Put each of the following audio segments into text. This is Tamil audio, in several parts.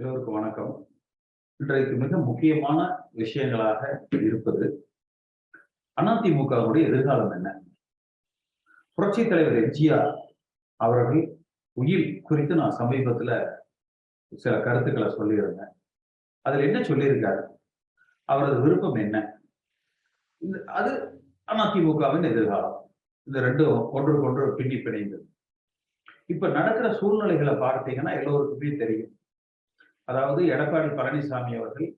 எல்லோருக்கும் வணக்கம். இன்றைக்கு மிக முக்கியமான விஷயங்களாக இருப்பது அதிமுகவுடைய எதிர்காலம் என்ன? புரட்சி தலைவர் எம்ஜிஆர் அவர்கள் உயிர் குறித்து நான் சமீபத்துல சில கருத்துக்களை சொல்லியிருந்தேன். அதுல என்ன சொல்லியிருக்காரு? அவரது விருப்பம் என்ன? இந்த அது அதிமுகவின் எதிர்காலம். இந்த ரெண்டும் ஒன்றுக்கு ஒன்று பின்னி பிணைந்தது இப்ப நடக்கிற சூழ்நிலைகளை பார்த்தீங்கன்னா எல்லோருக்குமே தெரியும். அதாவது எடப்பாடி பழனிசாமி அவர்கள்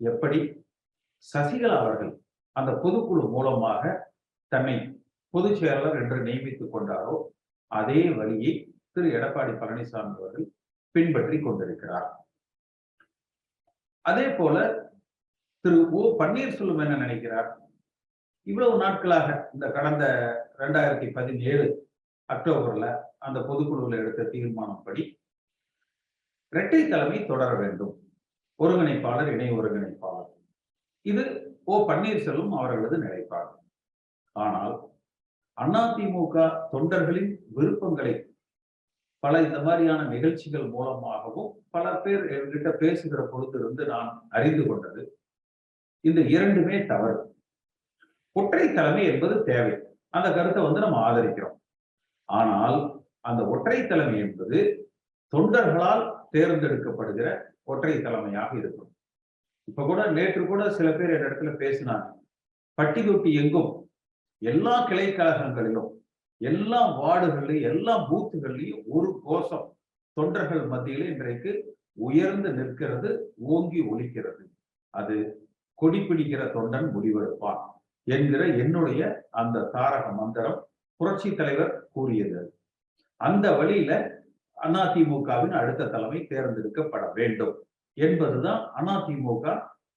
எப்படி சசிகலா அவர்கள் அந்த பொதுக்குழு மூலமாக தன்னை பொதுச் செயலாளர் என்று நியமித்துக் கொண்டாரோ அதே வழியை திரு எடப்பாடி பழனிசாமி அவர்கள் பின்பற்றி கொண்டிருக்கிறார். அதே போல திரு ஓ பன்னீர்செல்வம் என்ன நினைக்கிறார்? இவ்வளவு நாட்களாக இந்த கடந்த ரெண்டாயிரத்தி பதினேழு அக்டோபர்ல அந்த பொதுக்குழுவில் எடுத்த தீர்மானம் படி இரட்டை தலைமை தொடர வேண்டும். ஒருங்கிணைப்பாளர் இணை ஒருங்கிணைப்பாளர். இது ஓ பன்னீர்செல்வம் அவர்களது நிலைப்பாடு. ஆனால் அதிமுக தொண்டர்களின் விருப்பங்களை பல இந்த மாதிரியான நிகழ்ச்சிகள் மூலமாகவும் பல பேர் என்கிட்ட பேசுகிற பொழுது இருந்து நான் அறிந்து கொண்டது இந்த இரண்டுமே தவறு. ஒற்றை தலைமை என்பது தேவை. அந்த கருத்தை வந்து நம்ம ஆதரிக்கிறோம். ஆனால் அந்த ஒற்றை தலைமை என்பது தொண்டர்களால் தேர்ந்தெடுக்கப்படுகிற ஒற்றை தலைமையாக இருக்கும். இப்ப கூட நேற்று கூட சில பேர் என் இடத்துல பேசினாங்க. பட்டி தொட்டி எங்கும் எல்லா கிளை கழகங்களிலும் எல்லா வார்டுகள்லையும் எல்லா பூத்துகள்லையும் ஒரு கோஷம் தொண்டர்கள் மத்தியில இன்றைக்கு உயர்ந்து நிற்கிறது ஓங்கி ஒலிக்கிறது. அது கொடி பிடிக்கிற தொண்டன் முடிவெடுப்பான் என்கிற என்னுடைய அந்த தாரக மந்திரம் புரட்சி தலைவர் கூறியது. அந்த வழியில அதிமுகவின் அடுத்த தலைமை தேர்ந்தெடுக்கப்பட வேண்டும். என்பதுதான் அதிமுக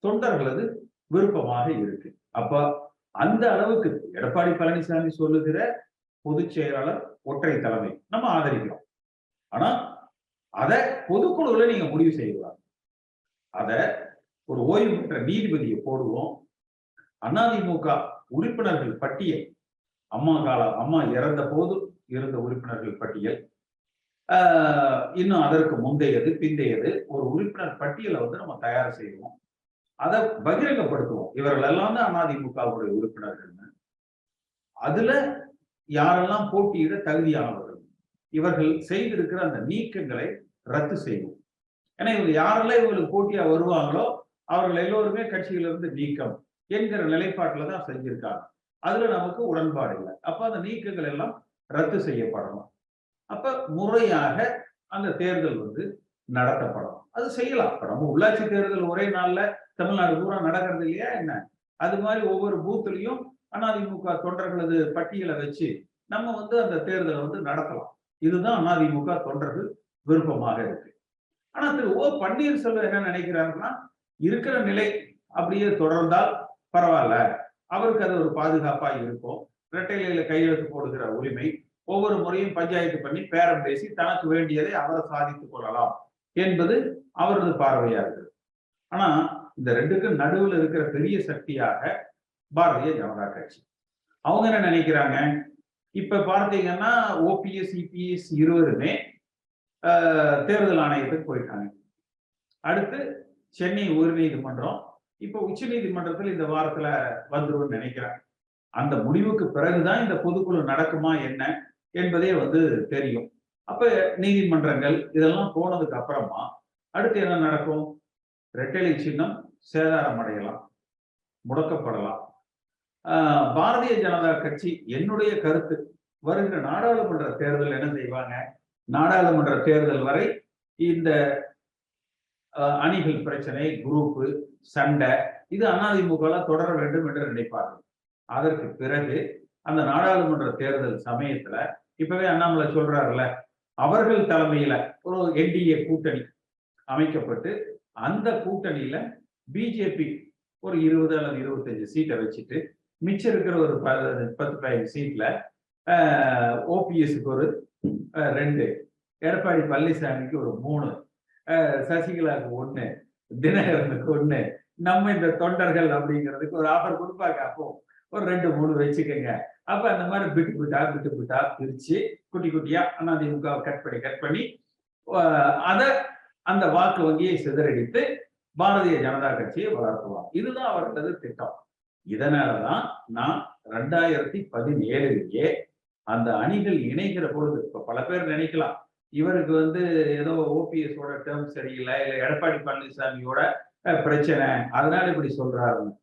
தொண்டர்களது விருப்பமாக இருக்கு. அப்ப அந்த அளவுக்கு எடப்பாடி பழனிசாமி சொல்லுகிற பொதுச் செயலாளர் ஒற்றை தலைமை நம்ம ஆதரிக்கிறோம். ஆனா அத பொதுக்குழுவுல நீங்க முடிவு செய்யலாம். அத ஒரு ஓய்வு பெற்ற நீதிபதியை போடுவோம். அதிமுக உறுப்பினர்கள் பட்டியல் அம்மா காலம் அம்மா இறந்த போது இருந்த உறுப்பினர்கள் பட்டியல் இன்னும் அதற்கு முந்தையது பிந்தையது ஒரு உறுப்பினர் பட்டியலை வந்து நம்ம தயார் செய்வோம். அதை பகிரங்கப்படுத்துவோம். இவர்கள் எல்லாம் தான் அதிமுகவுடைய உறுப்பினர்கள் அதுல யாரெல்லாம் போட்டியிட தகுதியானவர்கள்? இவர்கள் செய்திருக்கிற அந்த நீக்கங்களை ரத்து செய்வோம். ஏன்னா இவங்க யாரெல்லாம் இவங்களுக்கு போட்டியா வருவாங்களோ அவர்கள் எல்லோருமே கட்சியிலிருந்து நீக்கம் என்கிற நிலைப்பாட்டில் தான் செஞ்சிருக்காங்க. அதுல நமக்கு உடன்பாடு இல்லை. அப்ப அந்த நீக்கங்கள் எல்லாம் ரத்து செய்யப்படணும். அப்ப முறையாக அந்த தேர்தல் வந்து நடத்தப்படும். அது செய்யலாம். இப்ப நம்ம உள்ளாட்சி தேர்தல் ஒரே நாள்ல தமிழ்நாடு பூரா நடக்கிறது இல்லையா என்ன? அது மாதிரி ஒவ்வொரு பூத்துலையும் அதிமுக தொண்டர்களது பட்டியலை வச்சு நம்ம வந்து அந்த தேர்தலை வந்து நடத்தலாம். இதுதான் அதிமுக தொண்டர்கள் விருப்பமாக இருக்கு. ஆனா திரு ஓ பன்னீர்செல்வம் என்ன நினைக்கிறாருன்னா இருக்கிற நிலை அப்படியே தொடர்ந்தால் பரவாயில்ல. அவருக்கு அது ஒரு பாதுகாப்பா இருக்கும். இரட்டையில கையெழுத்து போடுகிற உரிமை ஒவ்வொரு முறையும் பஞ்சாயத்து பண்ணி பேரம் பேசி தனக்கு வேண்டியதை அவரை சாதித்துக் கொள்ளலாம் என்பது அவரது பார்வையா இருக்குது. ஆனா இந்த ரெண்டுக்கும் நடுவில் இருக்கிற பெரிய சக்தியாக பாரதிய ஜனதா கட்சி. அவங்க என்ன நினைக்கிறாங்க? இப்ப பார்த்தீங்கன்னா ஓபிஎஸ் இபிஎஸ் இருவருமே தேர்தல் ஆணையத்துக்கு போயிட்டாங்க. அடுத்து சென்னை உயர்நீதிமன்றம் இப்ப உச்ச நீதிமன்றத்தில் இந்த வாரத்துல வந்துடும் நினைக்கிறேன். அந்த முடிவுக்கு பிறகுதான் இந்த பொதுக்குழு நடக்குமா என்ன? என்பதே வந்து தெரியும். அப்ப நீதிமன்றங்கள் இதெல்லாம் போனதுக்கு அப்புறமா அடுத்து என்ன நடக்கும்? ரெட்டலை சின்னம் சேதாரம் அடையலாம் முடக்கப்படலாம். பாரதிய ஜனதா கட்சி என்னுடைய கருத்து. வருகிற நாடாளுமன்ற தேர்தல் என்ன செய்வாங்க? நாடாளுமன்ற தேர்தல் வரை இந்த அணிகள் பிரச்சனை குரூப்பு சண்டை இது அதிமுக தொடர வேண்டும் என்று நினைப்பார்கள். அதற்கு பிறகு அந்த நாடாளுமன்ற தேர்தல் சமயத்துல இப்பவே அண்ணாமலை சொல்றாருல அவர்கள் தலைமையில ஒரு என்டிஏ கூட்டணி அமைக்கப்பட்டு அந்த கூட்டணியில பிஜேபி ஒரு இருபது அல்லது இருபத்தஞ்சு சீட்டை வச்சுட்டு மிச்சம் இருக்கிற ஒரு பத்து பதினஞ்சு சீட்ல ஓபிஎஸ்க்கு ஒரு ரெண்டு எடப்பாடி பழனிசாமிக்கு ஒரு மூணு சசிகலாவுக்கு ஒண்ணு தினகரனுக்கு ஒண்ணு நம்ம இந்த தொண்டர்கள் அப்படிங்கிறதுக்கு ஒரு ஆஃபர் கொடுப்பாங்க அப்போ ஒரு ரெண்டு மூணு வச்சுக்கோங்க. அப்ப அந்த மாதிரி பிட்டு பிட்டா பிட்டு பிட்டா பிரிச்சு குட்டி குட்டியா அதிமுக கட் பண்ணி கட் பண்ணி அதை அந்த வாக்கு வங்கியை சிதறடித்து பாரதிய ஜனதா கட்சியை வளர்த்துவாங்க இதுதான் அவர்களது திட்டம். இதனாலதான் நான் ரெண்டாயிரத்தி பதினேழுலயே அந்த அணிகள் இணைகிற பொழுது இப்ப பல பேர் நினைக்கலாம் இவருக்கு வந்து ஏதோ ஓபிஎஸ் டேர்ம் சரியில்லை இல்ல எடப்பாடி பழனிசாமியோட பிரச்சனை அதனால இப்படி சொல்றாருன்னு.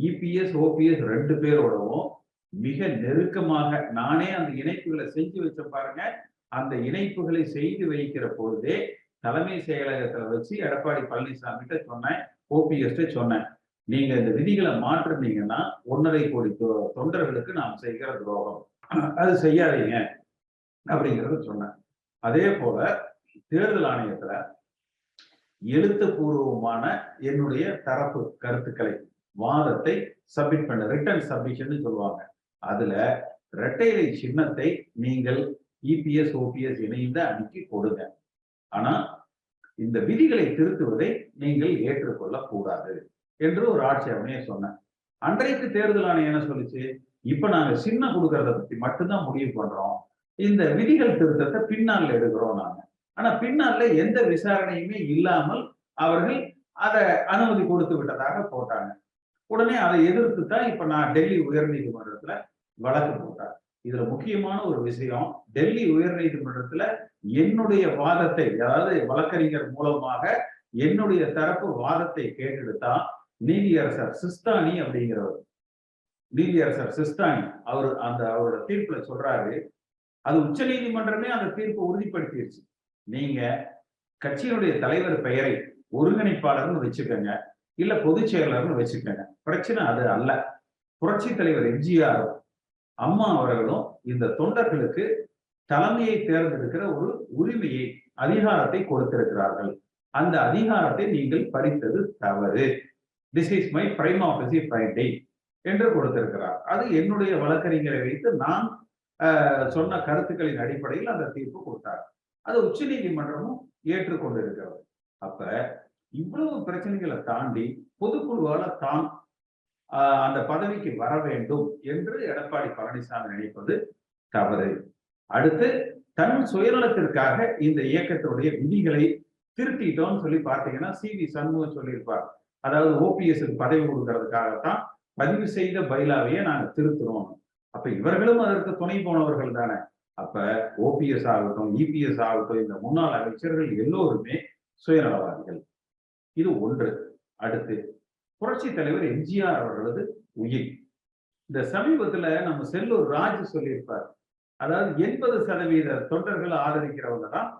இபிஎஸ் ஓபிஎஸ் ரெண்டு பேரோடவும் மிக நெருக்கமாக நானே அந்த இணைப்புகளை செஞ்சு வச்ச பாருங்க. அந்த இணைப்புகளை செய்து வைக்கிற பொழுதே தலைமை செயலகத்துல வச்சு எடப்பாடி பழனிசாமி கிட்ட சொன்னேன் ஓபிஎஸ்ட சொன்னேன். நீங்க இந்த விதிகளை மாற்றினீங்கன்னா ஒன்றரை கோடி தொ- தொண்டர்களுக்கு நாம் செய்கிற துரோகம். அது செய்யாதீங்க அப்படிங்கறத சொன்னேன். அதே போல தேர்தல் ஆணையத்துல எழுத்துப்பூர்வமான என்னுடைய தரப்பு கருத்துக்களை வாதத்தை சப்மிட் பண்ண ரிட்டர்ன் சப்மிஷன் சொல்லுவாங்க. அதுல இரட்டைலை சின்னத்தை நீங்கள் இபிஎஸ் ஓபிஎஸ் இணைந்த அணிக்கு கொடுங்க. ஆனா இந்த விதிகளை திருத்துவதை நீங்கள் ஏற்றுக்கொள்ள கூடாது என்று ஒரு ஆட்சேபனையை சொன்னேன். அன்றைக்கு தேர்தல் ஆணையம் என்ன சொல்லுச்சு? இப்ப நாங்க சின்னம் கொடுக்கறத பத்தி மட்டும்தான் முடிவு பண்றோம். இந்த விதிகள் திருத்தத்தை பின்னால் எடுக்கிறோம் நாங்க. ஆனா பின்னால எந்த விசாரணையுமே இல்லாமல் அவர்கள் அதை அனுமதி கொடுத்து விட்டதாக போட்டாங்க. உடனே அதை எதிர்த்து தான் இப்ப நான் டெல்லி உயர்நீதிமன்றத்துல வழக்கு போட்டேன். இதுல முக்கியமான ஒரு விஷயம் டெல்லி உயர்நீதிமன்றத்துல என்னுடைய வாதத்தை அதாவது வழக்கறிஞர் மூலமாக என்னுடைய தரப்பு வாதத்தை கேட்டெடுத்தா நீதியரசர் சிஸ்தானி அப்படிங்கிறவர். நீதியரசர் சிஸ்தானி அவர் அந்த அவரோட தீர்ப்புல சொல்றாரு அது உச்ச நீதிமன்றமே அந்த தீர்ப்பை உறுதிப்படுத்திடுச்சு நீங்க கட்சியினுடைய தலைவர் பெயரை ஒருங்கிணைப்பாளர்னு வச்சுக்கோங்க. இல்ல பொதுச் செயலர்னு வச்சுக்கோங்க. பிரச்சனை அது அல்ல. புரட்சி தலைவர் எம்ஜிஆர் அம்மா அவர்களும் இந்த தொண்டர்களுக்கு தலைமையை தேர்ந்தெடுக்கிற ஒரு உரிமையை அதிகாரத்தை கொடுத்திருக்கிறார்கள். அந்த அதிகாரத்தை நீங்கள் பறித்தது தவறு. This is my prime office Friday என்று கொடுத்திருக்கிறார். அது என்னுடைய வழக்கறிஞரை வைத்து நான் சொன்ன கருத்துக்களின் அடிப்படையில் அந்த தீர்ப்பு கொடுத்தார். அது உச்ச நீதிமன்றமும் ஏற்றுக்கொண்டிருக்கிறது. அப்ப இவ்வளவு பிரச்சனைகளை தாண்டி பொதுக்குழுவால தான் ஆஹ், அந்த பதவிக்கு வர வேண்டும் என்று எடப்பாடி பழனிசாமி நினைப்பது தவறு. அடுத்து தன் சுயநலத்திற்காக இந்த இயக்கத்தினுடைய விதிகளை திருத்திட்டோம்னு சொல்லி பார்த்தீங்கன்னா சி வி சண்முகம் சொல்லியிருப்பார். அதாவது ஓபிஎஸ் பதவி கொடுக்கறதுக்காகத்தான் பதிவு செய்த பைலாவையே நாங்க திருத்துறோம். அப்ப இவர்களும் அதற்கு துணை போனவர்கள் தானே. அப்ப ஓபிஎஸ் ஆகட்டும் இபிஎஸ் ஆகட்டும் இந்த முன்னாள் அமைச்சர்கள் எல்லோருமே சுயநலவாதிகள். இது ஒன்று. அடுத்து புரட்சி தலைவர் எம்ஜிஆர் அவர்களது உயிர். இந்த சமீபத்துல நம்ம செல்லூர் ராஜ் சொல்லியிருப்பார். அதாவது எண்பது சதவீத தொண்டர்கள் ஆதரிக்கிறவங்க தான்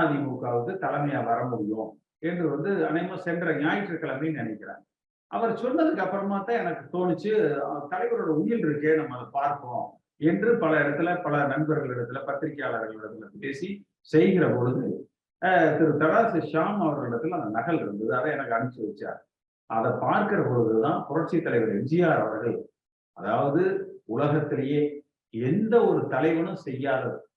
அதிமுகவுக்கு தலைமையா வர முடியும் என்று வந்து அனைவரும் சென்ற ஞாயிற்றுக்கிழமை நினைக்கிறாங்க. அவர் சொன்னதுக்கு அப்புறமா தான் எனக்கு தோணுச்சு தலைவரோட உயிர் இருக்கே நம்ம அதை பார்ப்போம் என்று பல இடத்துல பல நண்பர்களிடத்துல பத்திரிகையாளர்களிடத்துல பேசி செய்கிற பொழுது திரு தடாசு ஷாம் அவர்களிடத்துல அந்த நகல் இருந்தது. அதை எனக்கு அனுப்பிச்சு வச்சார். அதை பார்க்கிற பொழுதுதான் புரட்சி தலைவர் எம்ஜிஆர் அவர்கள் அதாவது உலகத்திலேயே எந்த ஒரு தலைவனும் செய்யாதது.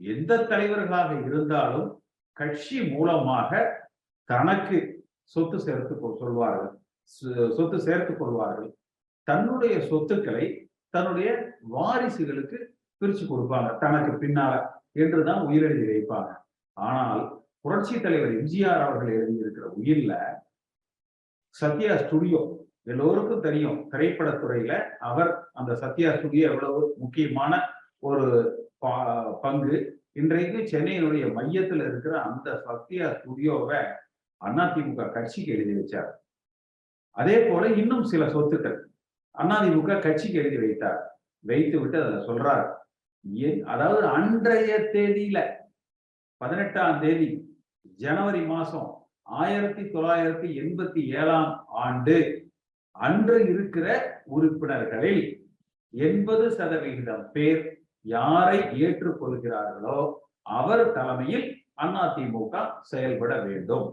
எந்த தலைவர்களாக இருந்தாலும் கட்சி மூலமாக தனக்கு சொத்து சேர்த்து கொ- சொல்வார்கள். சொ- சொத்து சேர்த்து கொள்வார்கள். தன்னுடைய சொத்துக்களை தன்னுடைய வாரிசுகளுக்கு பிரிச்சு கொடுப்பாங்க. தனக்கு பின்னால என்றுதான் உயிரெழுதி வைப்பாங்க. ஆனால் புரட்சி தலைவர் எம்ஜிஆர் அவர்கள் எழுதியிருக்கிற உயிர்ல சத்யா ஸ்டுடியோ எல்லோருக்கும் தெரியும். திரைப்படத்துறையில அவர் அந்த சத்யா ஸ்டுடியோ எவ்வளவு முக்கியமான ஒரு பங்கு. இன்றைக்கு சென்னையினுடைய மையத்தில் இருக்கிற அந்த சத்யா ஸ்டுடியோவை அதிமுக கட்சிக்கு எழுதி வச்சார். அதே போல இன்னும் சில சொத்துக்கள் அதிமுக கட்சிக்கு எழுதி வைத்தார். வைத்து விட்டு அதை சொல்றார். அதாவது அன்றைய தேதியில பதினெட்டாம் தேதி ஜனவரி மாசம் ஆயிரத்தி தொள்ளாயிரத்தி எண்பத்தி ஏழாம் ஆண்டு அன்று இருக்கிற உறுப்பினர்களில் எண்பது சதவிகிதம் பேர் யாரை ஏற்றுக்கொள்கிறார்களோ அவர் தலைமையில் அதிமுக செயல்பட வேண்டும்.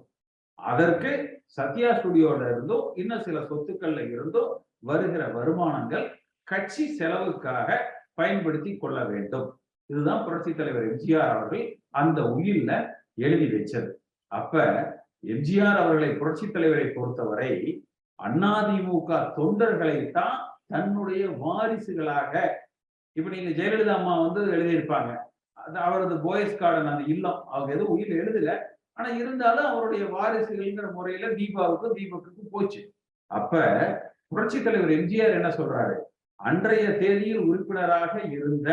அதற்கு சத்யா ஸ்டுடியோல இருந்தோ இன்னும் சில சொத்துக்கள்ல இருந்தோ வருகிற வருமானங்கள் கட்சி செலவுக்காக பயன்படுத்தி கொள்ள வேண்டும். இதுதான் புரட்சி தலைவர் எம்ஜிஆர் அவர்கள் அந்த உயில்ல எழுதி வச்சது. அப்ப எம்ஜிஆர் அவர்களை புரட்சி தலைவரை பொறுத்தவரை அதிமுக தொண்டர்களை தான் தன்னுடைய வாரிசுகளாக இப்ப நீங்க ஜெயலலிதா அம்மா வந்து எழுதியிருப்பாங்க. அது அவரது போயஸ் கார்டன் அந்த இல்லம். அவங்க எதுவும் உயிர் எழுதல. ஆனா இருந்தாலும் அவருடைய வாரிசுகள்ங்கிற முறையில தீபாவுக்கும் தீபக்குக்கும் போச்சு. அப்ப புரட்சி தலைவர் எம்ஜிஆர் என்ன சொல்றாரு? அன்றைய தேதியில் உறுப்பினராக இருந்த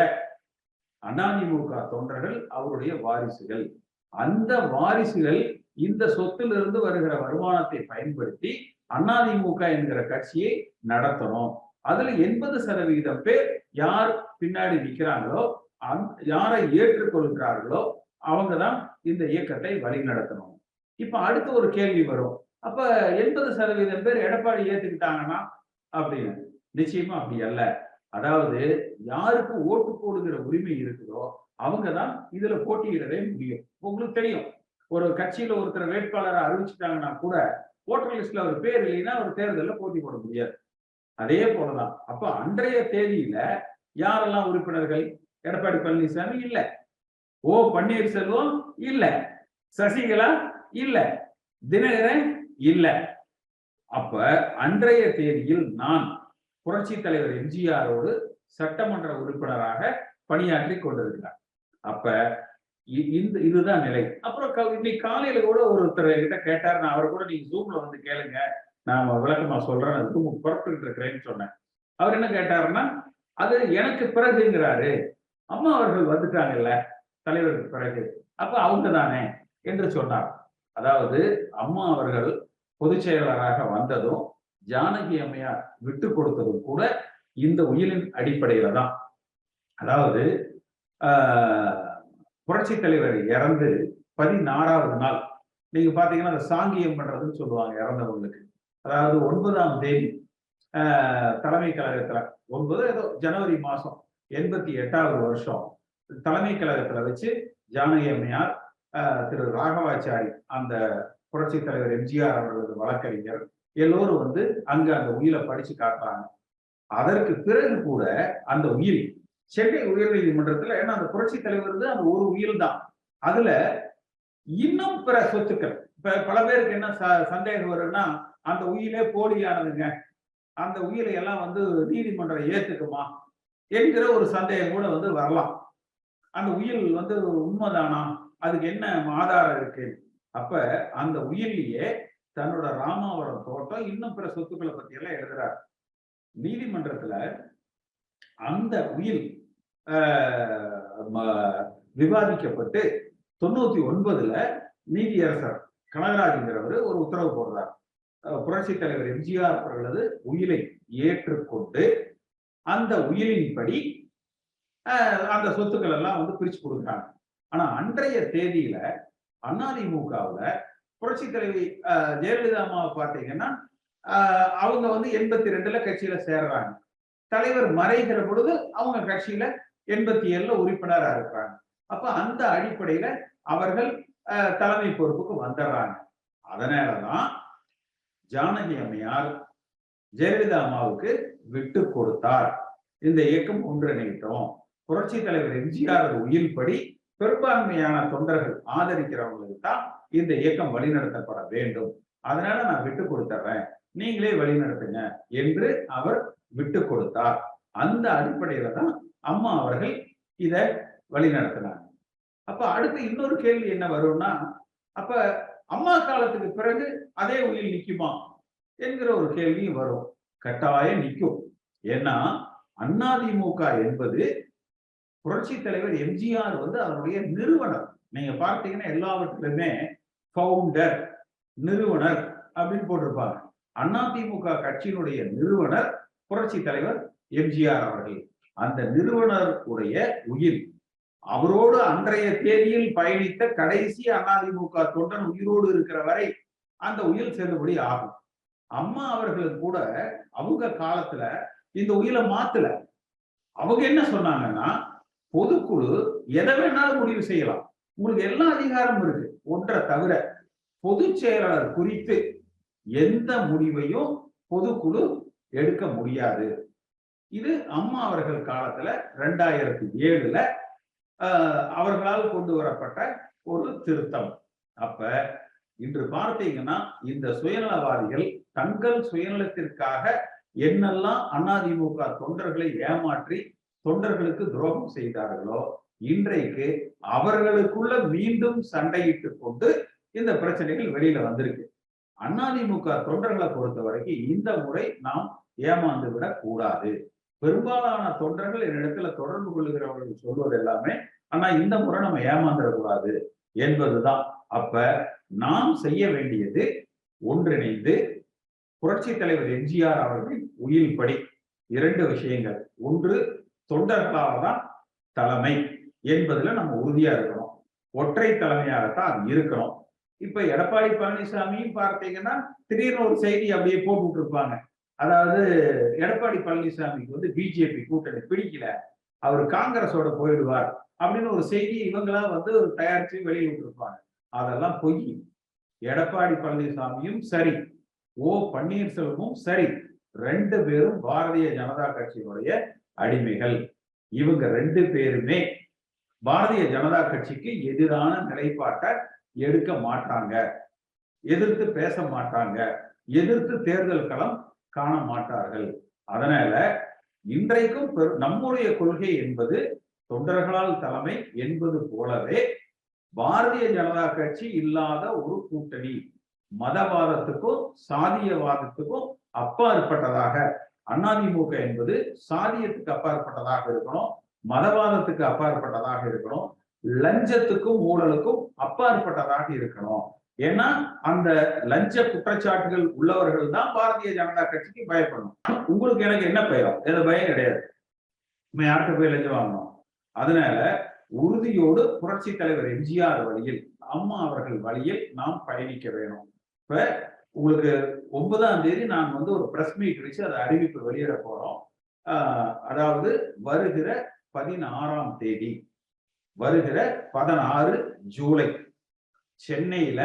அதிமுக தொண்டர்கள் அவருடைய வாரிசுகள். அந்த வாரிசுகள் இந்த சொத்திலிருந்து வருகிற வருமானத்தை பயன்படுத்தி அதிமுக என்கிற கட்சியை நடத்தணும். அதுல எண்பது சதவிகிதம் பேர் யார் பின்னாடி நிக்கிறாங்களோ யாரை ஏற்றுக்கொள்கிறார்களோ அவங்க தான் இந்த இயக்கத்தை வழி நடத்தணும் இப்ப அடுத்து ஒரு கேள்வி வரும். அப்ப எண்பது சதவீதம் பேர் எடப்பாடி ஏத்துக்கிட்டாங்கன்னா அப்படின்னு. நிச்சயமா அப்படி அல்ல. அதாவது யாருக்கு ஓட்டு போடுகிற உரிமை இருக்குதோ அவங்க தான் இதுல போட்டியிடவே முடியும். உங்களுக்கு தெரியும். ஒரு கட்சியில ஒருத்தர் வேட்பாளரை அறிவிச்சிட்டாங்கன்னா கூட ஓட்டர் லிஸ்ட்ல அவர் பேர் இல்லைன்னா அவர் தேர்தலில் போட்டி போட முடியாது. அதே போலதான். அப்ப அன்றைய தேதியில யாரெல்லாம் உறுப்பினர்கள்? எடப்பாடி பழனிசாமி இல்ல. ஓ பன்னீர்செல்வம் இல்ல. சசிகலா இல்ல. தினகரன் இல்ல. அப்ப அன்றைய தேதியில் நான் புரட்சி தலைவர் எம்ஜிஆரோடு சட்டமன்ற உறுப்பினராக பணியாற்றி கொண்டிருக்கிறார். அப்ப இந்த இதுதான் நிலை. அப்புறம் இன்னைக்கு காலையில கூட ஒருத்தர் கிட்ட கேட்டார் நான் அவர் கூட நீங்க ஜூம்ல வந்து கேளுங்க நான் விளக்கமா சொல்றேன் அதுக்கு புறப்பட்டு இருக்கிறேன்னு சொன்னேன். அவர் என்ன கேட்டாருன்னா அது எனக்கு பிறகுங்கிறாரு. அம்மா அவர்கள் வந்துட்டாங்கல்ல தலைவருக்கு பிறகு அப்ப அவங்க தானே என்று சொன்னார். அதாவது அம்மா அவர்கள் பொதுச் செயலாளராக வந்ததும் ஜானகி அம்மையார் விட்டு கொடுத்ததும் கூட இந்த உயிரின் அடிப்படையில தான். அதாவது புரட்சி தலைவர் இறந்து பதினாறாவது நாள். நீங்க பாத்தீங்கன்னா அந்த சாங்கியம் பண்றதுன்னு சொல்லுவாங்க இறந்தவங்களுக்கு. அதாவது ஒன்பதாம் தேதி தலைமை கழகத்துல ஒன்பது ஏதோ ஜனவரி மாசம் எண்பத்தி எட்டாவது வருஷம் தலைமை கழகத்துல வச்சு ஜானகி அம்மையார் திரு ராகவாச்சாரி அந்த புரட்சி தலைவர் எம்ஜிஆர் அவர்களது வழக்கறிஞர் எல்லோரும் வந்து அங்க அந்த உயிரை படிச்சு காட்டுறாங்க. அதற்கு பிறகு கூட அந்த உயிர் சென்னை உயர் நீதிமன்றத்துல ஏன்னா அந்த புரட்சி தலைவர் வந்து அந்த ஒரு உயிர் தான். அதுல இன்னும் பிற சொத்துக்கள் இப்ப பல பேருக்கு என்ன சந்தேகம் வரும்னா அந்த உயிலே போலியானதுங்க. அந்த உயிரை எல்லாம் வந்து நீதிமன்றம் ஏத்துக்குமா என்கிற ஒரு சந்தேகம் கூட வந்து வரலாம். அந்த உயில் வந்து உண்மைதானா? அதுக்கு என்ன ஆதாரம் இருக்கு? அப்ப அந்த உயிரிலேயே தன்னோட ராமாவரம் தோட்டம் இன்னும் பிற சொத்துக்களை பத்தி எல்லாம் எழுதுறாரு. நீதிமன்றத்துல அந்த உயில் விவாதிக்கப்பட்டு தொண்ணூத்தி ஒன்பதுல நீதியரசர் கனகராஜுங்கிறவர் ஒரு உத்தரவு போடுறார். புரட்சி தலைவர் எம்ஜிஆர் அவர்களது உயிரை ஏற்றுக்கொண்டு அந்த உயிரின்படி அந்த சொத்துக்கள் எல்லாம் வந்து பிரிச்சு கொடுக்குறாங்க. ஆனா அன்றைய தேதியில அதிமுகவுல புரட்சி தலைவி ஜெயலலிதா அம்மாவை பார்த்தீங்கன்னா அவங்க வந்து எண்பத்தி ரெண்டுல கட்சியில சேர்றாங்க. தலைவர் மறைகிற பொழுது அவங்க கட்சியில எண்பத்தி ஏழுல உறுப்பினரா இருக்கிறாங்க அப்ப அந்த அடிப்படையில அவர்கள் தலைமை பொறுப்புக்கு வந்துடுறாங்க. அதனாலதான் ஜானகி அம்மையார் ஜெயலலிதா அம்மாவுக்கு விட்டு கொடுத்தார். இந்த இயக்கம் ஒன்றிணைத்தோம். புரட்சி தலைவர் எம்ஜிஆர் உயில்படி பெரும்பான்மையான தொண்டர்கள் ஆதரிக்கிறவங்களுக்கு தான் இந்த இயக்கம் வழிநடத்தப்பட வேண்டும். அதனால நான் விட்டு கொடுத்துறேன் நீங்களே வழிநடத்துங்க என்று அவர் விட்டு கொடுத்தார். அந்த அடிப்படையில தான் அம்மா அவர்கள் இத வழிநடத்தினாங்க. அப்ப அடுத்து இன்னொரு கேள்வி என்ன வரும்னா அப்ப அம்மா காலத்துக்கு பிறகு அதே உயிர் நிக்குமா என்கிற ஒரு கேள்வியும் வரும். கட்டாயம் நிற்கும் ஏன்னா அதிமுக என்பது புரட்சி தலைவர் எம்ஜிஆர் வந்து அவருடைய நிறுவனம் நீங்க பார்த்தீங்கன்னா எல்லாவற்றிலுமே பவுண்டர் நிறுவனர் அப்படின்னு போட்டிருப்பாங்க. அதிமுக கட்சியினுடைய நிறுவனர் புரட்சி தலைவர் எம்ஜிஆர் அவர்கள். அந்த நிறுவனர் உடைய உயிர். அவரோடு அன்றைய தேதியில் பயணித்த கடைசி அதிமுக தொண்டன் உயிரோடு இருக்கிற வரை அந்த உயில் செல்லுபடி ஆகும். அம்மா அவர்கள் கூட அவங்க காலத்துல இந்த உயிரை மாத்தல. அவங்க என்ன சொன்னாங்கன்னா பொதுக்குழு எதை வேணாலும் முடிவு செய்யலாம். உங்களுக்கு எல்லா அதிகாரமும் இருக்கு. ஒன்றை தவிர பொதுச் செயலாளர் குறித்து எந்த முடிவையும் பொதுக்குழு எடுக்க முடியாது. இது அம்மா அவர்கள் காலத்துல ரெண்டாயிரத்தி ஏழுல அவர்களால் கொண்டு வரப்பட்ட ஒரு திருத்தம். அப்ப இன்று பார்த்தீங்கன்னா இந்த சுயநலவாதிகள் தங்கள் சுயநலத்திற்காக என்னெல்லாம் அதிமுக தொண்டர்களை ஏமாற்றி தொண்டர்களுக்கு துரோகம் செய்தார்களோ இன்றைக்கு அவர்களுக்குள்ள மீண்டும் சண்டையிட்டு கொண்டு இந்த பிரச்சனைகள் வெளியில வந்திருக்கு. அதிமுக தொண்டர்களை பொறுத்த வரைக்கும் இந்த முறை நாம் ஏமாந்து விடக் கூடாது. பெரும்பாலான தொண்டர்கள் என்னிடத்துல தொடர்பு கொள்கிறவர்கள் சொல்வது எல்லாமே ஆனா இந்த முறை நம்ம ஏமாந்துடக்கூடாது என்பதுதான். அப்ப நாம் செய்ய வேண்டியது ஒன்றிணைந்து புரட்சி தலைவர் எம்ஜிஆர் அவர்களின் உயில்படி இரண்டு விஷயங்கள். ஒன்று தொண்டர்களால் தான் தலைமை. என்பதுல நம்ம உறுதியா இருக்கணும் ஒற்றை தலைமையாகத்தான் அது இருக்கணும் இப்ப எடப்பாடி பழனிசாமியும் பார்த்தீங்கன்னா திடீர்னு ஒரு செய்தி அப்படியே போட்டு இருப்பாங்க அதாவது எடப்பாடி பழனிசாமிக்கு வந்து பிஜேபி கூட்டணி பிடிக்கல. அவர் காங்கிரஸோட போயிடுவார் அப்படின்னு ஒரு செய்தி இவங்களா வந்து தயாரிச்சு வெளியிட்டிருப்பாங்க. அதெல்லாம் பொய். எடப்பாடி பழனிசாமியும் சரி. ஓ பன்னீர்செல்வமும் சரி. ரெண்டு பேரும் பாரதிய ஜனதா கட்சியினுடைய அடிமைகள். இவங்க ரெண்டு பேருமே பாரதிய ஜனதா கட்சிக்கு எதிரான நிலைப்பாட்டை எடுக்க மாட்டாங்க. எதிர்த்து பேச மாட்டாங்க. எதிர்த்து தேர்தல் களம் காண மாட்டார்கள். அதனால இன்றைக்கும் நம்முடைய கொள்கை என்பது தொண்டர்களால் தலைமை என்பது போலவே பாரதிய ஜனதா கட்சி இல்லாத ஒரு கூட்டணி மதவாதத்துக்கும் சாதியவாதத்துக்கும் அப்பாற்பட்டதாக அதிமுக என்பது சாதியத்துக்கு அப்பாற்பட்டதாக இருக்கணும். மதவாதத்துக்கு அப்பாற்பட்டதாக இருக்கணும். லஞ்சத்துக்கும் ஊழலுக்கும் அப்பாற்பட்டதாக இருக்கணும். ஏன்னா அந்த லஞ்ச குற்றச்சாட்டுகள் உள்ளவர்கள் தான் பாரதிய ஜனதா கட்சிக்கு பயப்படணும். உங்களுக்கு எனக்கு என்ன பயம்? எது பயம் கிடையாது. நம்ம யார்கிட்ட போய் லஞ்சம் வாங்கணும்? அதனால உறுதியோடு புரட்சி தலைவர் எம்ஜிஆர் வழியில் அம்மா அவர்கள் வழியில் நாம் பயணிக்க வேணும். இப்ப உங்களுக்கு ஒன்பதாம் தேதி நான் வந்து ஒரு பிரஸ் மீட் வச்சு அதை அறிவிப்பு வெளியிட போறோம். அதாவது வருகிற பதினாறாம் தேதி வருகிற பதினாறு ஜூலை. சென்னையில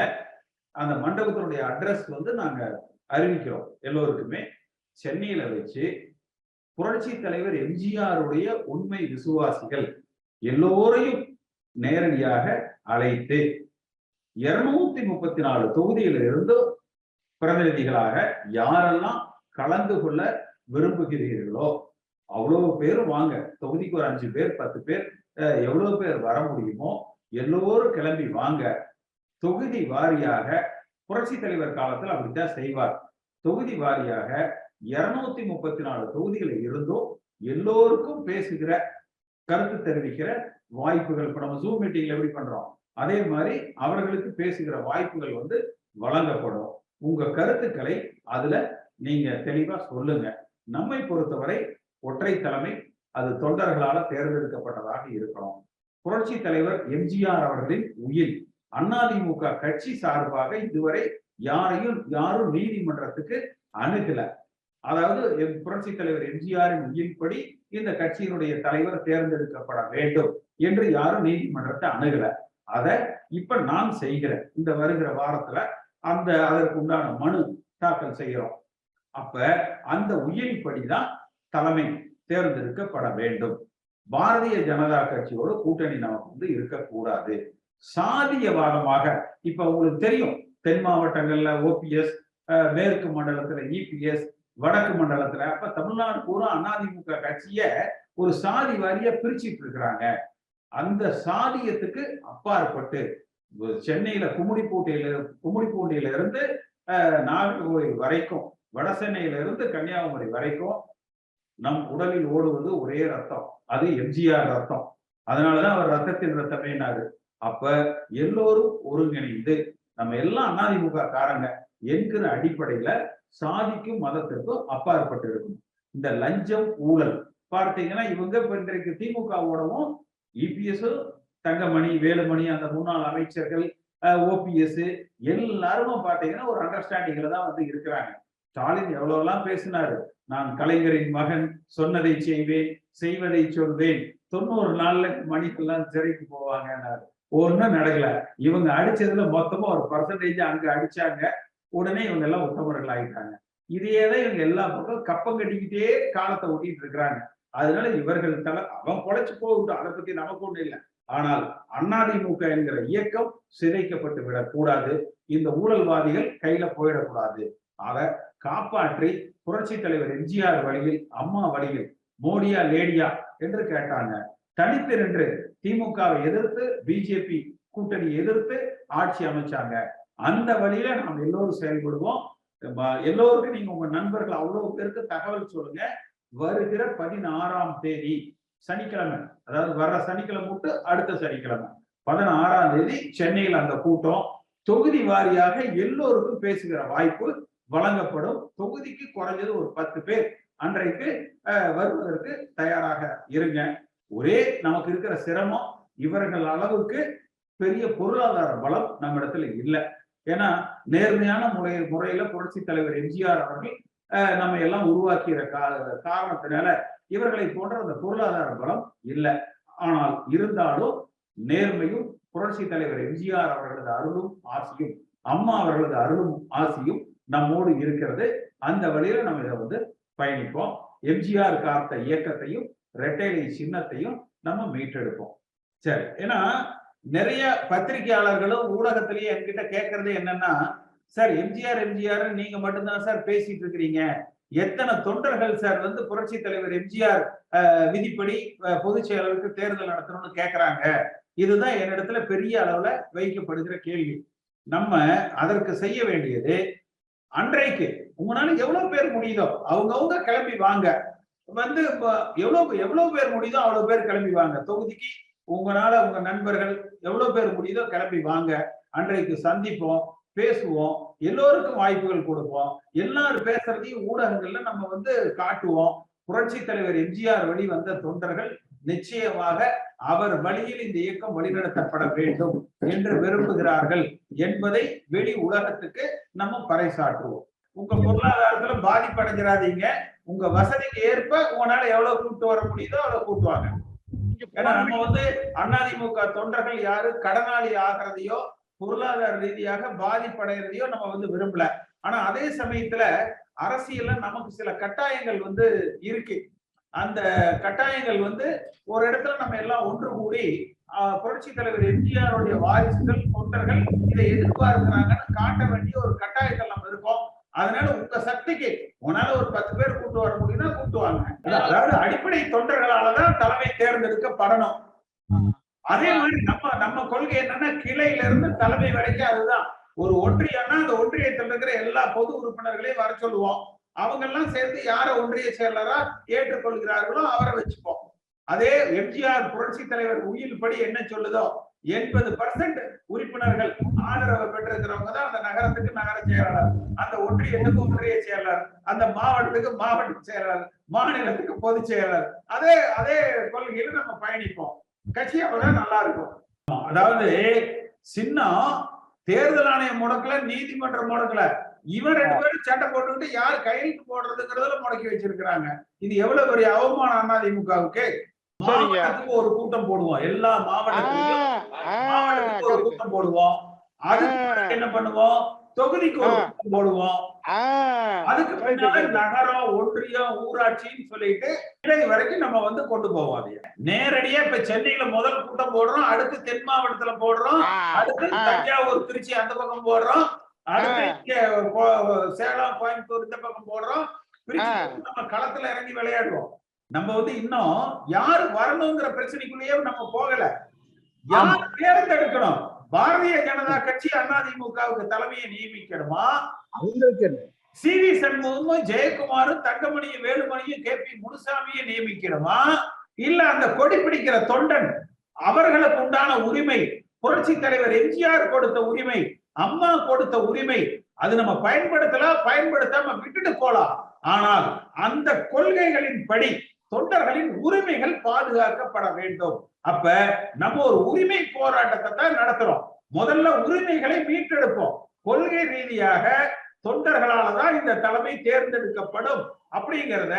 அந்த மண்டபத்தினுடைய அட்ரஸ் வந்து நாங்க அறிவிக்கிறோம் எல்லோருக்குமே. சென்னையில வச்சு புரட்சி தலைவர் எம்ஜிஆருடைய உண்மை விசுவாசிகள் எல்லோரையும் நேரடியாக அழைத்து இருநூத்தி முப்பத்தி நாலு தொகுதியில இருந்து பிரதிநிதிகளாக யாரெல்லாம் கலந்து கொள்ள விரும்புகிறீர்களோ அவ்வளவு பேரும் வாங்க. தொகுதிக்கு ஒரு அஞ்சு பேர் பத்து பேர் எவ்வளவு பேர் வர முடியுமோ எல்லோரும் கிளம்பி வாங்க. தொகுதி வாரியாக புரட்சி தலைவர் காலத்தில் அப்படித்தான் செய்வார். தொகுதி வாரியாக இருநூத்தி முப்பத்தி நாலு தொகுதிகளில் இருந்தும் எல்லோருக்கும் பேசுகிற கருத்து தெரிவிக்கிற வாய்ப்புகள் இப்ப நம்ம ஜூம் மீட்டிங்ல எப்படி பண்றோம்? அதே மாதிரி அவர்களுக்கு பேசுகிற வாய்ப்புகள் வந்து வழங்கப்படும். உங்க கருத்துக்களை அதுல நீங்க தெளிவா சொல்லுங்க. நம்மை பொறுத்தவரை ஒற்றை தலைமை அது தொண்டர்களால் தேர்ந்தெடுக்கப்பட்டதாக இருக்கணும். புரட்சி தலைவர் எம்ஜிஆர் அவர்களின் உயிர். அதிமுக கட்சி சார்பாக இதுவரை யாரையும் யாரும் நீதிமன்றத்துக்கு அணுகல. அதாவது புரட்சி தலைவர் எம்ஜிஆரின் உயிர்ப்படி இந்த கட்சியினுடைய தலைவர் தேர்ந்தெடுக்கப்பட வேண்டும் என்று யாரும் நீதிமன்றத்தை அணுகல. அத இப்ப நான் செய்கிறேன் இந்த வருகிற வாரத்துல அந்த அதற்கு உண்டான மனு தாக்கல் செய்கிறோம் அப்ப அந்த உயிரிப்படிதான் தலைமை தேர்ந்தெடுக்கப்பட வேண்டும். பாரதிய ஜனதா கட்சியோட கூட்டணி நமக்கு வந்து இருக்கக்கூடாது சாதியவாதமாக இப்ப உங்களுக்கு தெரியும் தென் மாவட்டங்கள்ல ஓபிஎஸ் மேற்கு மண்டலத்துல இபிஎஸ் வடக்கு மண்டலத்துல அப்ப தமிழ்நாடு பூரா அதிமுக கட்சிய ஒரு சாதி வாரிய பிரிச்சுட்டு இருக்கிறாங்க. அந்த சாதியத்துக்கு அப்பாற்பட்டு சென்னையில கும்மிடிப்பூட்டையில கும்மிடிப்பூண்டியில இருந்து நாகர்கோவில் வரைக்கும் வட சென்னையில இருந்து கன்னியாகுமரி வரைக்கும் நம் உடலில் ஓடுவது ஒரே ரத்தம். அது எம்ஜிஆர் ரத்தம். அதனாலதான் அவர் ரத்தத்தின் ரத்தமேனாரு அப்ப எல்லோரும் ஒருங்கிணைந்து நம்ம எல்லாம் அதிமுக காரங்க என்கிற அடிப்படையில சாதிக்கும் மதத்திற்கும் அப்பாற்பட்டு இருக்கும் இந்த லஞ்சம் ஊழல். பார்த்தீங்கன்னா இவங்க இப்ப இன்றைக்கு திமுகவோடவும் இபிஎஸ் தங்கமணி வேலுமணி அந்த முன்னாள் அமைச்சர்கள் ஓபிஎஸ் எல்லாருமே பார்த்தீங்கன்னா ஒரு அண்டர்ஸ்டாண்டிங்ல தான் வந்து இருக்கிறாங்க. ஸ்டாலின் எவ்வளவுலாம் பேசினாரு? நான் கலைஞரின் மகன் சொன்னதை செய்வேன் செய்வதை சொல்வேன். தொண்ணூறு நாள்ல மணிக்கெல்லாம் சிறைக்கு போவாங்கன்னாரு. ஒன்றும் நடக்கல. இவங்க அடிச்சதுல மொத்தமா ஒரு பர்சன்டேஜ் அங்க அடிச்சாங்க. உடனே இவங்க எல்லாம் உத்தமர்கள் ஆகிட்டாங்க இதையேதான் இவங்க எல்லா பக்கம் கப்பம் கட்டிக்கிட்டே காலத்தை ஓட்டிட்டு இருக்கிறாங்க. அதனால இவர்கள் தலை அவன் பொழைச்சு போகட்டும். அதை பத்தி நமக்கு ஒண்ணு இல்லை. ஆனால் அதிமுக என்கிற இயக்கம் சிதைக்கப்பட்டு விடக்கூடாது. இந்த ஊழல்வாதிகள் கையில போயிடக்கூடாது. அதை காப்பாற்றி புரட்சி தலைவர் எம்ஜிஆர் வழியில் அம்மா வழியில் மோடியா லேடியா என்று கேட்டாங்க. தனித்து நின்று திமுகவை எதிர்த்து பிஜேபி கூட்டணி எதிர்த்து ஆட்சி அமைச்சாங்க. அந்த வழியில நாம் எல்லோரும் செயல்படுவோம். எல்லோருக்கும் நீங்க உங்க நண்பர்கள் அவ்வளவு பேருக்கு தகவல் சொல்லுங்க. வருகிற பதினாறாம் தேதி சனிக்கிழமை அதாவது வர்ற சனிக்கிழமை விட்டு அடுத்த சனிக்கிழமை பதினாறாம் தேதி சென்னையில் அந்த கூட்டம். தொகுதி வாரியாக எல்லோருக்கும் பேசுகிற வாய்ப்பு வழங்கப்படும். தொகுதிக்கு குறைஞ்சது ஒரு பத்து பேர் அன்றைக்கு வருவதற்கு தயாராக இருங்க. ஒரே நமக்கு இருக்கிற சிரமம் இவர்கள் அளவுக்கு பெரிய பொருளாதார பலம் நம்ம இடத்துல இல்லை. ஏன்னா நேர்மையான முறை முறையில புரட்சி தலைவர் எம்ஜிஆர் அவர்கள் நம்ம எல்லாம் உருவாக்கிய காரணத்தினால இவர்களை போன்ற அந்த பொருளாதார பலம் இல்லை. ஆனால் இருந்தாலும் நேர்மையும் புரட்சி தலைவர் எம்ஜிஆர் அவர்களது அருளும் ஆசியும் அம்மா அவர்களது அருளும் ஆசியும் நம்மோடு இருக்கிறது. அந்த வழியில நம்ம இதை வந்து பயணிப்போம். எம்ஜிஆர் காத்த இயக்கத்தையும் ரெட்டைலை சின்னத்தையும் நம்ம மீட்டெடுப்போம். சரி ஏன்னா நிறைய பத்திரிகையாளர்களும் ஊடகத்திலேயே என்கிட்ட கேட்கறது என்னன்னா சார் எம்ஜிஆர் எம்ஜிஆர் நீங்க மட்டும்தான் சார் பேசிட்டு இருக்கிறீங்க? எத்தனை தொண்டர்கள் சார் வந்து புரட்சி தலைவர் எம்ஜிஆர் விதிப்படி பொதுச் செயலருக்கு தேர்தல் நடத்தணும்னு கேட்கறாங்க? இதுதான் என்னிடத்துல பெரிய அளவுல வைக்கப்படுகிற கேள்வி. நம்ம அதற்கு செய்ய வேண்டியது அன்றைக்கு உங்களால எவ்வளவு பேர் முடியுதோ அவங்கவுங்க கிளம்பி வாங்க. வந்து எவ்வளவு எவ்வளவு பேர் முடியுதோ அவ்வளவு பேர் கிளம்பி வாங்க. தொகுதிக்கு உங்களால உங்க நண்பர்கள் எவ்வளவு பேர் முடியுதோ கிளம்பி வாங்க. அன்றைக்கு சந்திப்போம் பேசுவோம் எல்லோருக்கும் வாய்ப்புகள் கொடுப்போம். எல்லாரும் பேசுறதையும் ஊடகங்கள்ல நம்ம வந்து காட்டுவோம். புரட்சி தலைவர் எம்ஜிஆர் வழி வந்த தொண்டர்கள் நிச்சயமாக அவர் வழியில் இந்த இயக்கம் வழிநடத்தப்பட வேண்டும் என்று விரும்புகிறார்கள் என்பதை வெளி உலகத்துக்கு நம்ம பறைசாற்றுவோம். உங்க பொருளாதாரத்துல பாதிப்படைஞ்சிடாதீங்க உங்க வசதிக்கு ஏற்ப உங்களால எவ்வளவு கூட்டு வர முடியுதோ அவ்வளவு கூட்டுவாங்க ஏன்னா நம்ம வந்து அதிமுக தொண்டர்கள் யாரு? கடனாளி ஆகிறதையோ பொருளாதார ரீதியாக பாதிப்படைகிறதையோ நம்ம வந்து விரும்பல. ஆனா அதே சமயத்துல அரசியல்ல நமக்கு சில கட்டாயங்கள் வந்து இருக்கு. அந்த கட்டாயங்கள் வந்து ஒரு இடத்துல நம்ம எல்லாம் ஒன்று கூடி புரட்சி தலைவர் எம்ஜிஆருடைய வாரிசுகள் தொண்டர்கள் இதை எதிர்பார்க்கிறாங்கன்னு காட்ட வேண்டிய ஒரு கட்டாயத்தில் நம்ம இருக்கோம். அதனால உங்க சக்திக்கு உன்னால ஒரு பத்து பேர் கூட்டு வர முடியும்னா கூட்டு வாங்க. அதாவது அடிப்படை தொண்டர்களாலதான் தலைமை தேர்ந்தெடுக்கப்படணும். அதே மாதிரி நம்ம நம்ம கொள்கை என்னன்னா கிளையில இருந்து தலைமை வரைக்கும் அதுதான். ஒரு ஒன்றியம்னா அந்த ஒன்றியத்தில் இருக்கிற எல்லா பொது உறுப்பினர்களையும் வர சொல்லுவோம். அவங்க எல்லாம் சேர்ந்து யார ஒன்றிய செயலரா ஏற்றுக்கொள்கிறார்களோ அவரை வச்சுப்போம். அதே எம்ஜிஆர் புரட்சி தலைவர் உயில் படி என்ன சொல்லுதோ எண்பது பர்சன்ட் உறுப்பினர்கள் ஆதரவு பெற்றிருக்கிறவங்க தான் அந்த நகரத்துக்கு நகர செயலாளர். அந்த ஒன்றியத்துக்கு ஒன்றிய செயலாளர். அந்த மாவட்டத்துக்கு மாவட்ட செயலாளர். மாநிலத்துக்கு பொதுச் செயலாளர். அதே அதே கொள்கையில நம்ம பயணிப்போம். கட்சி அப்பதான் நல்லா இருக்கும். அதாவது சின்னம் தேர்தல் ஆணையம் முடக்கல நீதிமன்றம் முடக்கல. இவன் ரெண்டு பேரும் சட்டை போட்டுக்கிட்டு யார் கையெழுத்து போடுறதுங்கிறதுல முடக்கி வச்சிருக்கிறாங்க இது எவ்வளவு பெரிய அவமானம் அதிமுகவுக்கு. மாவட்டத்துக்கு ஒரு கூட்டம் போடுவோம் எல்லா மாவட்டத்திலும் ஒரு. கூட்டம் போடுவோம் அதுக்கு என்ன பண்ணுவோம் தொகுதிக்கு ஒரு. கூட்டம் போடுவோம் அதுக்கு right. நகரம் ஒன்றியம் ஊராட்சின்னு சொல்லிட்டு கிளை வரைக்கும் நம்ம வந்து கொண்டு போவோம் அதைய நேரடியா இப்ப சென்னையில முதல் கூட்டம் போடுறோம் அடுத்து தென் மாவட்டத்துல போடுறோம் அடுத்து. தஞ்சாவூர் திருச்சி அந்த பக்கம் போடுறோம் சேலம் கோயம்புத்தூர் இந்த பக்கம் போடுறோம். நம்ம களத்துல இறங்கி விளையாடுவோம். நம்ம வந்து இன்னும் யாரு வரணுங்கிற பிரச்சனைக்குள்ளேயே நம்ம போகல. யார் தேர்ந்தெடுக்கணும் பாரதிய ஜனதா கட்சி அதிமுகவுக்கு தலைமையை நியமிக்கணுமா? சி வி சண்முகமும் ஜெயக்குமாரும் தங்கமணியும் வேலுமணியும் கே பி முனுசாமியை நியமிக்கணுமா? இல்ல அந்த கொடி பிடிக்கிற தொண்டன் அவர்களுக்கு உண்டான உரிமை புரட்சி தலைவர் எம்ஜிஆர் கொடுத்த உரிமை அம்மா கொடுத்த உரிமை அது நம்ம பயன்படுத்தலாம் பயன்படுத்தாம விட்டுட்டு போலாம். ஆனால் அந்த கொள்கைகளின் படி தொண்டர்களின் உரிமைகள் பாதுகாக்கப்பட வேண்டும். அப்ப நம்ம ஒரு உரிமை போராட்டத்தை தான் நடத்துறோம். முதல்ல உரிமைகளை மீட்டெடுப்போம். கொள்கை ரீதியாக தொண்டர்களால தான் இந்த தலைமை தேர்ந்தெடுக்கப்படும் அப்படிங்கிறத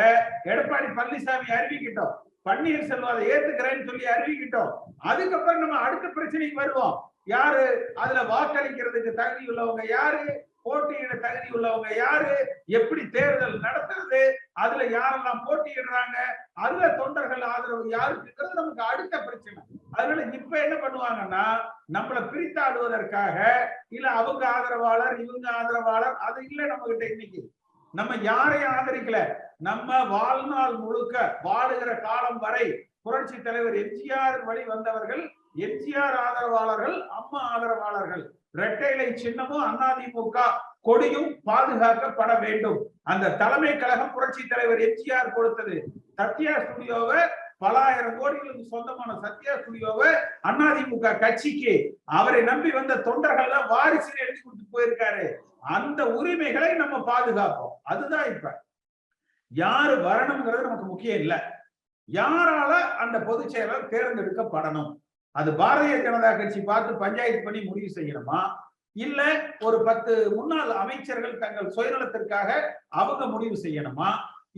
எடப்பாடி பழனிசாமி அறிவிக்கிட்டோம். பன்னீர்செல்வம் அதை ஏத்துக்கிறேன்னு சொல்லி அறிவிக்கிட்டோம். அதுக்கப்புறம் நம்ம அடுத்த பிரச்சனைக்கு வருவோம். யாரு? அதுல வாக்களிக்கிறதுக்கு தகுதி உள்ளவங்க யாரு? போட்டியிட தகுதி உள்ளவங்க யாரு? எப்படி தேர்தல் நடத்துறது? அதுல யாரெல்லாம் போட்டியிடுறாங்க? அதுல தொண்டர்கள் ஆதரவு யாருக்குங்கிறது நமக்கு அடுத்த பிரச்சனை. அதனால இப்ப என்ன பண்ணுவாங்கன்னா நம்மள பிரித்தாடுவதற்காக இல்ல அவங்க ஆதரவாளர் இவங்க ஆதரவாளர் அது இல்ல நம்ம கிட்ட இன்னைக்கு. நம்ம யாரையும் ஆதரிக்கல? நம்ம வாழ்நாள் முழுக்க வாழுகிற காலம் வரை புரட்சி தலைவர் எம்ஜிஆர் வழி வந்தவர்கள் எம்ஜிஆர் ஆதரவாளர்கள் அம்மா ஆதரவாளர்கள். இரட்டைலை சின்னமும் அதிமுக கொடியும் பாதுகாக்கப்பட வேண்டும். அந்த தலைமை கழகம் புரட்சி தலைவர் எம்ஜிஆர் கொடுத்தது. சத்யா ஸ்டுடியோவை பல ஆயிரம் கோடிகளுக்கு சொந்தமான சத்யா ஸ்டுடியோவை அதிமுக கட்சிக்கு. அவரை நம்பி வந்த தொண்டர்கள் வாரிசு எழுதி கொடுத்து போயிருக்காரு. அந்த உரிமைகளை நம்ம பாதுகாப்போம். அதுதான் இப்ப. யாரு வரணுங்கிறது நமக்கு முக்கியம் இல்ல. யாரால அந்த பொதுச் செயலர் தேர்ந்தெடுக்கப்படணும்? அது பாரதிய ஜனதா கட்சி பார்த்து பஞ்சாயத்து பண்ணி முடிவு செய்யணுமா? இல்ல ஒரு பத்து முன்னாள் அமைச்சர்கள் தங்கள் சுயநலத்திற்காக அவங்க முடிவு செய்யணுமா?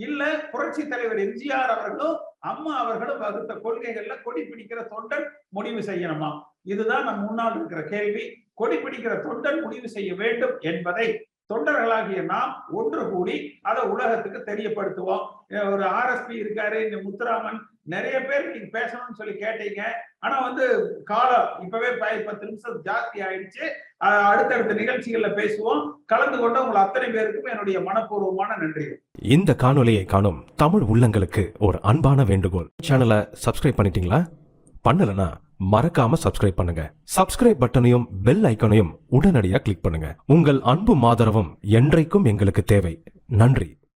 இல்ல புரட்சி தலைவர் எம்ஜிஆர் அவர்களும் அம்மா அவர்களும் வகுத்த கொள்கைகள்ல கொடி பிடிக்கிற தொண்டன் முடிவு செய்யணுமா? இதுதான் நம் முன்னால் இருக்கிற கேள்வி. கொடி பிடிக்கிற தொண்டன் முடிவு செய்ய வேண்டும் என்பதை தொண்டர்களாகிய நாம் ஒன்று கூடி அதை உலகத்துக்கு தெரியப்படுத்துவோம். ஒரு ஆர்எஸ்பி இருக்காரு இந்த முத்துராமன் நிறைய பேர் நீங்க பேசணும்னு சொல்லி கேட்டீங்க. ஆனா வந்து காலம் இப்பவே பத்து நிமிஷம் ஜாஸ்தி ஆயிடுச்சு. அடுத்தடுத்த நிகழ்ச்சிகள்ல பேசுவோம். கலந்து கொண்ட உங்களை அத்தனை பேருக்கும் என்னுடைய மனப்பூர்வமான நன்றி இந்த காணொலியை காணும் தமிழ் உள்ளங்களுக்கு ஒரு அன்பான வேண்டுகோள். சேனலை சப்ஸ்கிரைப் பண்ணிட்டீங்களா? பண்ணலனா மறக்காம சப்ஸ்கிரைப் பண்ணுங்க. சப்ஸ்கிரைப் பட்டனையும் பெல் ஐக்கனையும் உடனடியாக கிளிக் பண்ணுங்க. உங்கள் அன்பும் ஆதரவும் என்றைக்கும் எங்களுக்கு தேவை. நன்றி.